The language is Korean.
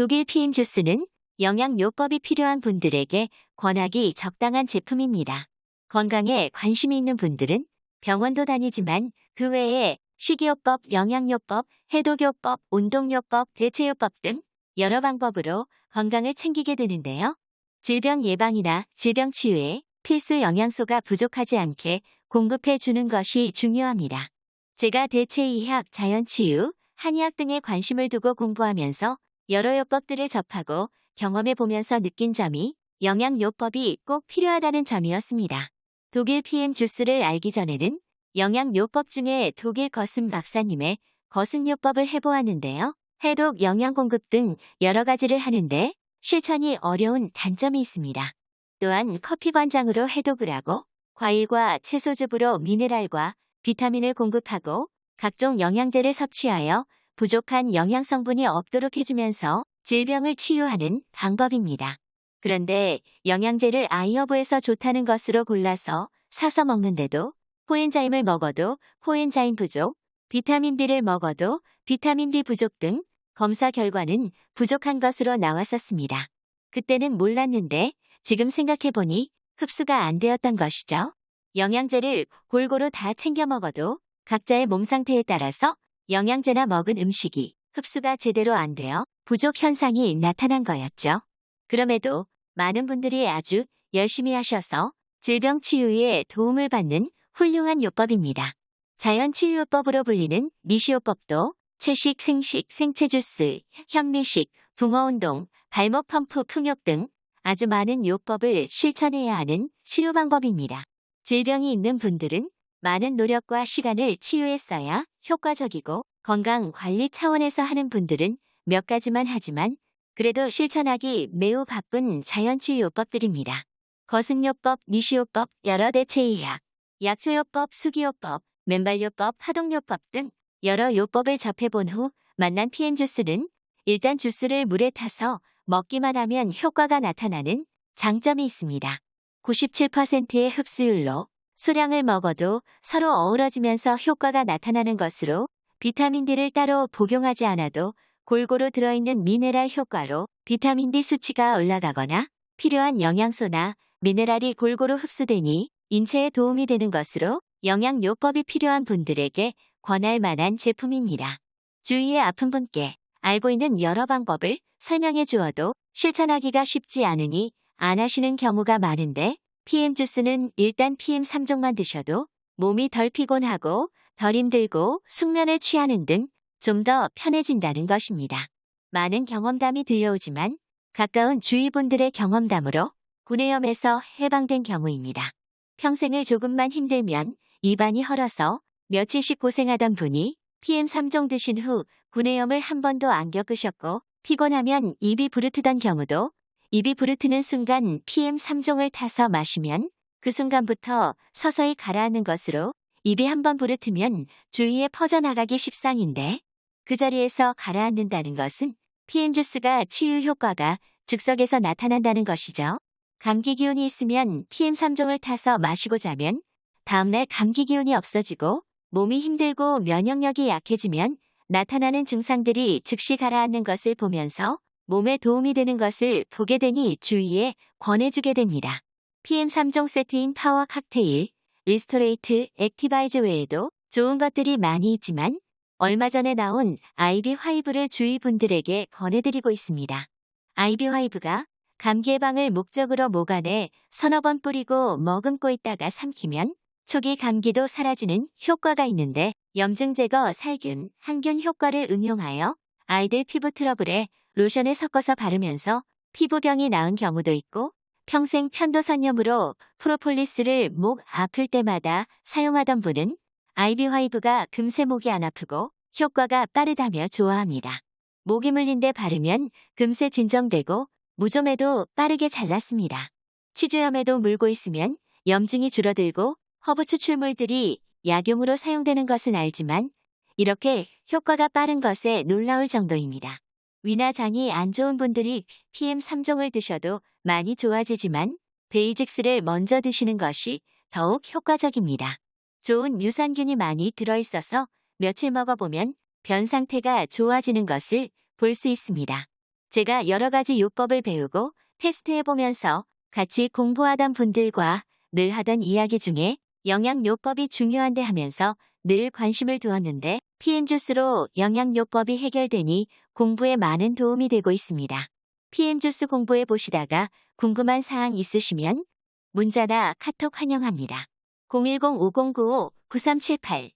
독일 PM 주스는 영양요법이 필요한 분들에게 권하기 적당한 제품입니다. 건강에 관심이 있는 분들은 병원도 다니지만 그 외에 식이요법, 영양요법, 해독요법, 운동요법, 대체요법 등 여러 방법으로 건강을 챙기게 되는데요. 질병 예방이나 질병 치유에 필수 영양소가 부족하지 않게 공급해 주는 것이 중요합니다. 제가 대체의학, 자연치유, 한의학 등에 관심을 두고 공부하면서 여러 요법들을 접하고 경험해 보면서 느낀 점이 영양요법이 꼭 필요하다는 점이었습니다. 독일 PM 주스를 알기 전에는 영양요법 중에 독일 거슴 박사님의 거슴요법을 해보았는데요. 해독, 영양 공급 등 여러 가지를 하는데 실천이 어려운 단점이 있습니다. 또한 커피 관장으로 해독을 하고 과일과 채소즙으로 미네랄과 비타민을 공급하고 각종 영양제를 섭취하여 부족한 영양 성분이 없도록 해주면서 질병을 치유하는 방법입니다. 그런데 영양제를 아이허브에서 좋다는 것으로 골라서 사서 먹는데도 코엔자임을 먹어도 코엔자임 부족, 비타민 B를 먹어도 비타민 B 부족 등 검사 결과는 부족한 것으로 나왔었습니다. 그때는 몰랐는데 지금 생각해보니 흡수가 안 되었던 것이죠. 영양제를 골고루 다 챙겨 먹어도 각자의 몸 상태에 따라서 영양제나 먹은 음식이 흡수가 제대로 안 되어 부족 현상이 나타난 거였죠. 그럼에도 많은 분들이 아주 열심히 하셔서 질병 치유에 도움을 받는 훌륭한 요법입니다. 자연치유요법으로 불리는 미시요법도 채식, 생식, 생체주스, 현미식, 붕어운동, 발목 펌프, 풍욕 등 아주 많은 요법을 실천해야 하는 치유 방법입니다. 질병이 있는 분들은 많은 노력과 시간을 치유에 써야 효과적이고 건강 관리 차원에서 하는 분들은 몇 가지만 하지만 그래도 실천하기 매우 바쁜 자연치유요법들입니다. 거승요법, 니시요법, 여러 대체의학, 약초요법, 수기요법, 맨발요법, 하동요법 등 여러 요법을 접해본 후 만난 PM 주스는 일단 주스를 물에 타서 먹기만 하면 효과가 나타나는 장점이 있습니다. 97%의 흡수율로 수량을 먹어도 서로 어우러지면서 효과가 나타나는 것으로 비타민 D를 따로 복용하지 않아도 골고루 들어있는 미네랄 효과로 비타민 D 수치가 올라가거나 필요한 영양소나 미네랄이 골고루 흡수되니 인체에 도움이 되는 것으로 영양요법이 필요한 분들에게 권할 만한 제품입니다. 주위에 아픈 분께 알고 있는 여러 방법을 설명해 주어도 실천하기가 쉽지 않으니 안 하시는 경우가 많은데 PM 주스는 일단 PM 3종만 드셔도 몸이 덜 피곤하고 덜 힘들고 숙면을 취하는 등 좀 더 편해진다는 것입니다. 많은 경험담이 들려오지만 가까운 주위 분들의 경험담으로 구내염에서 해방된 경우입니다. 평생을 조금만 힘들면 입안이 헐어서 며칠씩 고생하던 분이 PM3종 드신 후 구내염을 한 번도 안 겪으셨고 피곤하면 입이 부르트던 경우도 입이 부르트는 순간 PM3종을 타서 마시면 그 순간부터 서서히 가라앉는 것으로 입이 한번 부르트면 주위에 퍼져나가기 십상인데 그 자리에서 가라앉는다는 것은 PM 주스가 치유 효과가 즉석에서 나타난다는 것이죠. 감기 기운이 있으면 PM3종을 타서 마시고 자면 다음날 감기 기운이 없어지고 몸이 힘들고 면역력이 약해지면 나타나는 증상들이 즉시 가라앉는 것을 보면서 몸에 도움이 되는 것을 보게 되니 주위에 권해주게 됩니다. PM3종 세트인 파워 칵테일, 리스토레이트, 액티바이즈 외에도 좋은 것들이 많이 있지만 얼마 전에 나온 아이비 화이브를 주위 분들에게 권해드리고 있습니다. 아이비 화이브가 감기 예방을 목적으로 목 안에 서너 번 뿌리고 머금고 있다가 삼키면 초기 감기도 사라지는 효과가 있는데 염증 제거, 살균, 항균 효과를 응용하여 아이들 피부 트러블에 로션에 섞어서 바르면서 피부병이 나은 경우도 있고 평생 편도선염으로 프로폴리스를 목 아플 때마다 사용하던 분은 아이비 화이브가 금세 목이 안 아프고 효과가 빠르다며 좋아합니다. 목이 물린 데 바르면 금세 진정되고 무좀에도 빠르게 잘났습니다. 치주염에도 물고 있으면 염증이 줄어들고 허브 추출물들이 약용으로 사용되는 것은 알지만 이렇게 효과가 빠른 것에 놀라울 정도입니다. 위나 장이 안 좋은 분들이 PM3종을 드셔도 많이 좋아지지만 베이직스를 먼저 드시는 것이 더욱 효과적입니다. 좋은 유산균이 많이 들어있어서 며칠 먹어보면 변 상태가 좋아지는 것을 볼 수 있습니다. 제가 여러 가지 요법을 배우고 테스트해보면서 같이 공부하던 분들과 늘 하던 이야기 중에 영양 요법이 중요한데 하면서 늘 관심을 두었는데 PM주스로 영양요법이 해결되니 공부에 많은 도움이 되고 있습니다. PM주스 공부해 보시다가 궁금한 사항 있으시면 문자나 카톡 환영합니다. 010-5095-9378